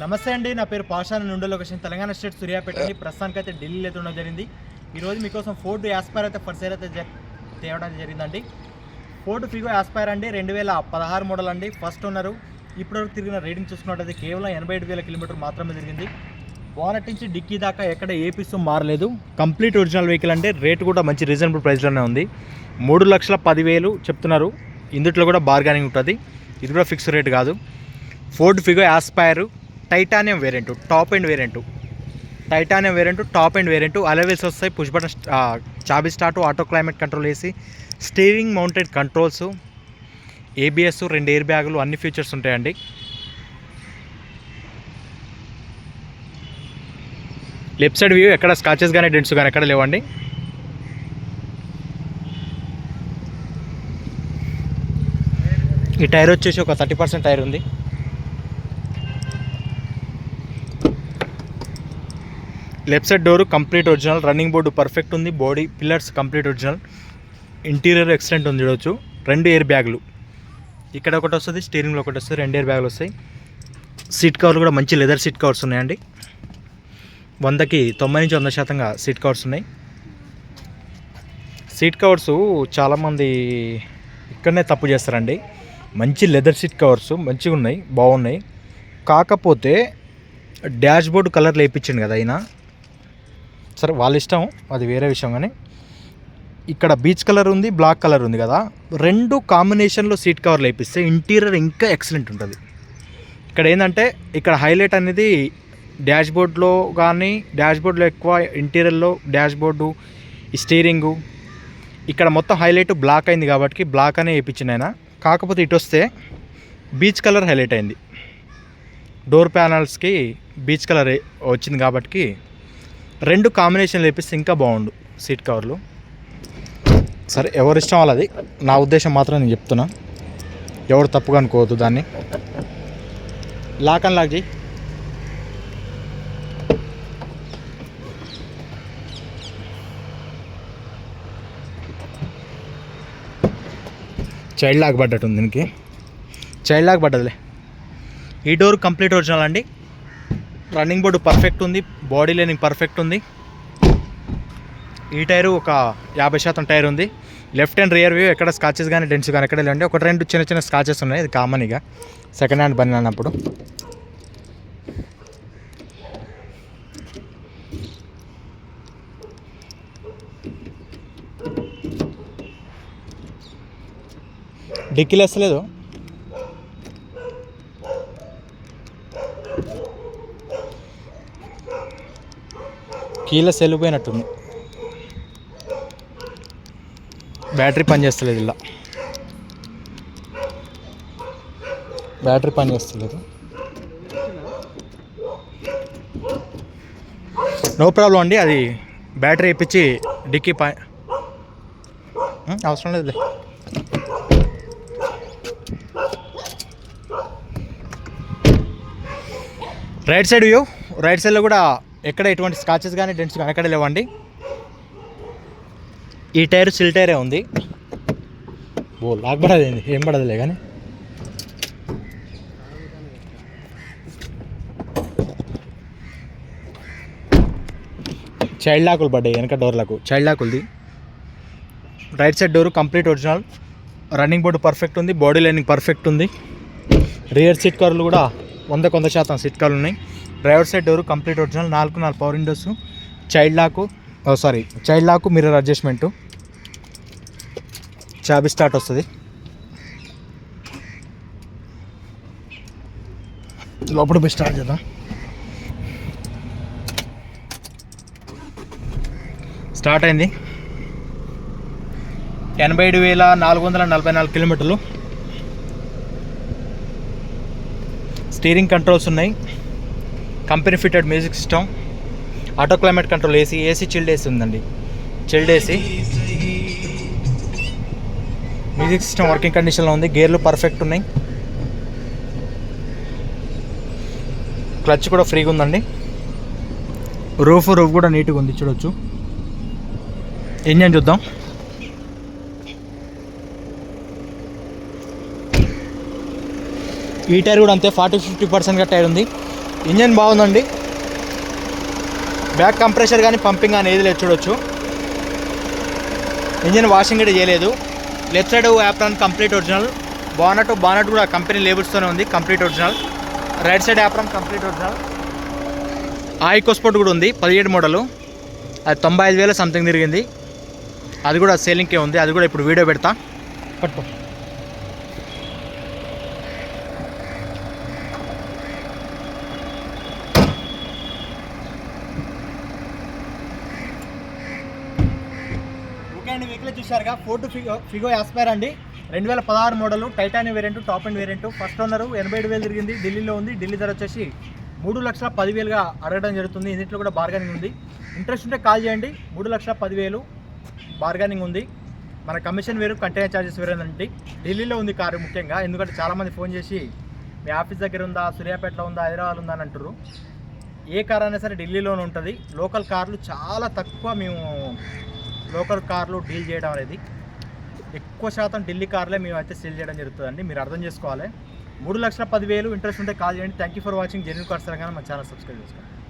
నమస్తే అండి నా పేరు పాషాన నుండి లొకేషన్ తెలంగాణ స్టేట్ సూర్యాపేట అండి ప్రస్తుతానికి అయితే ఢిల్లీలో అయితే ఉండడం జరిగింది. ఈరోజు మీకోసం ఫోర్డ్ యాస్పైర్ అయితే ఫర్ సేల్ అయితే తేవడం జరిగిందండి. ఫోర్డ్ ఫిగో యాస్పైర్ అండి రెండు వేల పదహారు మోడల్ అండి. ఫస్ట్ ఉన్నారు ఇప్పటివరకు తిరిగిన రేటింగ్ చూసుకున్నట్టయితే కేవలం ఎనభై ఏడు వేల కిలోమీటర్ మాత్రమే తిరిగింది బోనట్ నుంచి డిక్కీ దాకా ఎక్కడ ఏ పీసు మారలేదు. కంప్లీట్ ఒరిజినల్ వెహికల్ అంటే రేటు కూడా మంచి రీజనబుల్ ప్రైస్లోనే ఉంది. మూడు లక్షల పదివేలు చెప్తున్నారు. ఇందుట్లో కూడా బార్గానింగ్ ఉంటుంది. ఇది కూడా ఫిక్స్ రేట్ కాదు. Ford Figo Aspire titanium variant top end variant. Titanium variant top end variant. Alloy wheels వస్తాయి పుష్ బటన్ చాబీ స్టార్ట్ ఆటో క్లైమేట్ కంట్రోల్ వేసి స్టీరింగ్ మౌంటెడ్ కంట్రోల్స్ ఏబిఎస్ రెండు ఎయిర్ బ్యాగులు అన్ని ఫీచర్స్ ఉంటాయండి. లెఫ్ట్ సైడ్ వ్యూ ఎక్కడ scratches కానీ dents కానీ ఎక్కడ లేవండి. ఈ టైర్ వచ్చేసి ఒక థర్టీ పర్సెంట్ టైర్ ఉంది. Left side door complete original running board perfect ఉంది body pillars complete original interior excellent ఉంది చూడవచ్చు రెండు ఎయిర్ బ్యాగులు. ఇక్కడ ఒకటి వస్తుంది స్టీరింగ్లో ఒకటి వస్తుంది రెండు ఎయిర్ బ్యాగులు వస్తాయి. సీట్ కవర్లు కూడా మంచి లెదర్ సీట్ కవర్స్ ఉన్నాయండి. వందకి తొంభై నుంచి వంద శాతంగా సీట్ కవర్స్ ఉన్నాయి. సీట్ కవర్స్ చాలామంది ఇక్కడనే తప్పు చేస్తారండి. మంచి లెదర్ సీట్ కవర్స్ మంచిగా ఉన్నాయి బాగున్నాయి. కాకపోతే డాష్ బోర్డు కలర్ లేపించండి కదా అయినా సరే వాళ్ళ ఇష్టం అది వేరే విషయం కానీ. ఇక్కడ బీచ్ కలర్ ఉంది బ్లాక్ కలర్ ఉంది కదా. రెండు కాంబినేషన్లో సీట్ కవర్లు వేపిస్తే ఇంటీరియర్ ఇంకా ఎక్సలెంట్ ఉంటుంది. ఇక్కడ ఏంటంటే ఇక్కడ హైలైట్ అనేది డ్యాష్ బోర్డ్లో కానీ డాష్ బోర్డ్లో ఎక్కువ ఇంటీరియర్లో డాష్ బోర్డు స్టీరింగు. ఇక్కడ మొత్తం హైలైట్ బ్లాక్ అయింది కాబట్టి బ్లాక్ అనే వేయించింది ఆయన. కాకపోతే ఇటు వస్తే బీచ్ కలర్ హైలైట్ అయింది. డోర్ ప్యానల్స్కి బీచ్ కలర్ వచ్చింది కాబట్టి రెండు కాంబినేషన్ వేపిస్తే ఇంకా బాగుండు సీట్ కవర్లు. సరే ఎవరి ఇష్టం వాళ్ళది? నా ఉద్దేశం మాత్రం నేను చెప్తున్నా. ఎవరు తప్పుగా అనుకోవద్దు దాన్ని. లాక్ అండ్ లాక్ చేయి చైల్డ్ లాక్ పడ్డట్టు ఉంది దీనికి. చైల్డ్ లాక్ పడ్డదిలే. ఈ డోర్ కంప్లీట్ ఒరిజినల్ అండి. రన్నింగ్ బోర్డు పర్ఫెక్ట్ ఉంది. బాడీ లైనింగ్ పర్ఫెక్ట్ ఉంది. ఈ టైరు ఒక యాభై శాతం టైర్ ఉంది. లెఫ్ట్ అండ్ రియర్ వ్యూ ఎక్కడ స్కాచెస్ కానీ డెన్స్ కానీ ఎక్కడ లేండి ఒక రెండు చిన్న చిన్న స్కాచెస్ ఉన్నాయి. ఇది కామన్ ఇక. సెకండ్ హ్యాండ్ బండి అన్నప్పుడు. డిక్కీలు వేస్తలేదు కీల సెలిపోయినట్టుంది బ్యాటరీ పనిచేస్తలేదు ఇలా. బ్యాటరీ పనిచేస్తలేదు నో ప్రాబ్లం అండి అది బ్యాటరీ ఇప్పించి డిక్కీ పా అవసరం లేదులే. రైట్ సైడ్ వ్యూ రైట్ సైడ్లో కూడా ఎక్కడ ఎటువంటి స్కాచెస్ కానీ డెంట్స్ కానీ ఎక్కడ లేవండి. ఈ టైర్ సిల్ టైరే ఉంది. ఓ లాక్ పడదేంది ఏం పడదులే కానీ చైల్డ్ లాకులు పడ్డాయి వెనక డోర్లకు child లాకులది. Right side door complete original. Running board perfect ఉంది. బాడీ లైనింగ్ పర్ఫెక్ట్ ఉంది. రియర్ సీట్ కవర్లు కూడా వంద కొంద శాతం సీట్ కవర్లు ఉన్నాయి. Driver side door complete original నాలుగు నాలుగు power windows child lock sorry child lock mirror adjustment చాబీ start వస్తుంది. లోపల పోయి స్టార్ట్ చేద్దాం. స్టార్ట్ అయింది. ఎనభై ఏడు వేల నాలుగు వందల నలభై నాలుగు కిలోమీటర్లు. స్టీరింగ్ కంట్రోల్స్ ఉన్నాయి. Company fitted music system. Auto climate control AC AC chilled AC ఉందండి. Chilled AC. Music system working కండిషన్లో ఉంది. గేర్లు పర్ఫెక్ట్ ఉన్నాయి. క్లచ్ కూడా ఫ్రీగా ఉందండి. రూఫ్ రూఫ్ కూడా నీట్గా ఉంది చూడొచ్చు. ఇంజన్ చూద్దాం. ఈ టైర్ కూడా అంతే. ఫార్టీ ఫిఫ్టీ పర్సెంట్గా టైర్ ఉంది. ఇంజన్ బాగుందండి. బ్యాక్ కంప్రెషర్ కానీ పంపింగ్ కానీ ఏది లేదు చూడొచ్చు. ఇంజన్ వాషింగ్ కూడా చేయలేదు. Left side apron complete original. Bonnet bonnet కూడా కంపెనీ లేబుల్స్తోనే ఉంది complete original. Right side apron complete original. ఆ ఈకోస్పోర్ట్ కూడా ఉంది పదిహేడు మోడలు. అది తొంభై ఐదు వేల సంథింగ్ తిరిగింది. అది కూడా సేలింగ్కే ఉంది అది కూడా ఇప్పుడు వీడియో పెడతా. పట్టుకో. అండి వెహికల్ చూశారుగా. ఫోర్ట్ ఫిగో ఫిగో యాస్పైర్ అండి. రెండు వేల పదహారు model titanium variant top and variant first owner ఎనభై ఏడు వేలు తిరిగింది. ఢిల్లీలో ఉంది. ఢిల్లీ ధర వచ్చేసి మూడు లక్షల పదివేలుగా అడగడం జరుగుతుంది. ఇందులో కూడా బార్గెనింగ్ ఉంది. ఇంట్రెస్ట్ ఉంటే కాల్ చేయండి. మూడు లక్షల పదివేలు బార్గెనింగ్ ఉంది. మన కమిషన్ వేరు కంటైనర్ ఛార్జెస్ వేరేనండి ఢిల్లీలో ఉంది కారు ముఖ్యంగా. ఎందుకంటే చాలామంది ఫోన్ చేసి మీ ఆఫీస్ దగ్గర ఉందా? సూర్యాపేటలో ఉందా? హైదరాబాద్ ఉందా? అని అంటారు ఏ కార్ అయినా సరే ఢిల్లీలోనే ఉంటుంది. లోకల్ కార్లు చాలా తక్కువ మేము లోకల్ కార్లు డీల్ చేయడం అనేది ఎక్కువ శాతం ఢిల్లీ కార్లే మేము అయితే సేల్ చేయడం జరుగుతుందండి. మీరు అర్థం చేసుకోవాలి. మూడు లక్షల పదివేలు ఇంట్రెస్ట్ ఉంటే కాల్ చేయండి. Thank you for watching genuine cars Telangana మా ఛానల్ సబ్స్క్రైబ్ చేసుకోండి.